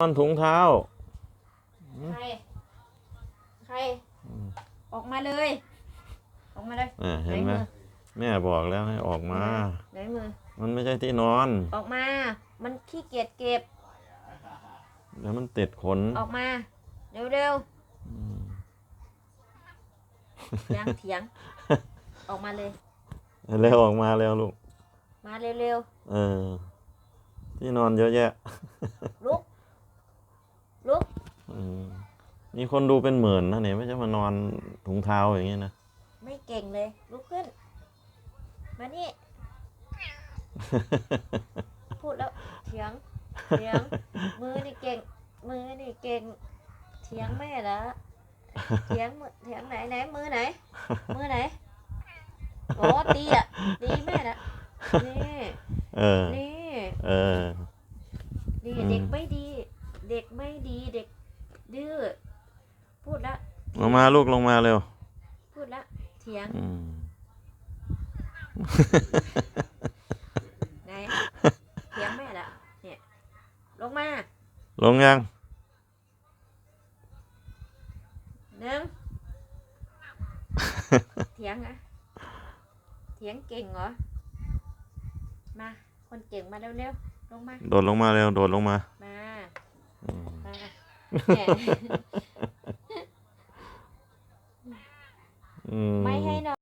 นอนถุงเท้า ใคร ใคร ออกมาเลย ออกมาเลยอ่าเห็นไหมมือแม่บอกแล้วให้ออกมาไหนมือ มันไม่ใช่ที่นอน ออกมา มันขี้เกียจเก็บเดี๋ยวมันติดขน ออกมา เร็วอืมๆยังเถียง ออกมาเลย เร็วออกมาเร็วลูก มาเร็วเออ ที่นอนเยอะแยะๆลุก ลุก อืม มีคนดูเป็นหมื่นนะเนี่ยไม่ใช่มานอนถุงเท้าอย่างนี้นะ ไม่เก่งเลย ลุกขึ้น มานี่ พูดแล้วเถียงเถียง มือนี่เก่ง มือนี่เก่งเถียงแม่เหรอเถียงมือเถียงไหนไหนมือไหน มือไหนโอ้ตีอะตีแม่นะนี่เออนี่เออนี่อืมเด็กไม่ดี เด็กไม่ดีเด็กดื้อ พูดละลงมาลูกลงมาเร็ว พูดละเถียงอืม ไหนเถียงแม่ละเนี่ย ลงมาลงยังหนึ่งเถียงอะเถียงเก่งเหรอ มา คนเก่งมาเร็วๆลงมา โดดลงมาเร็วโดดลงมามา อืมมาเนี่ย อืมไม่ให้นอน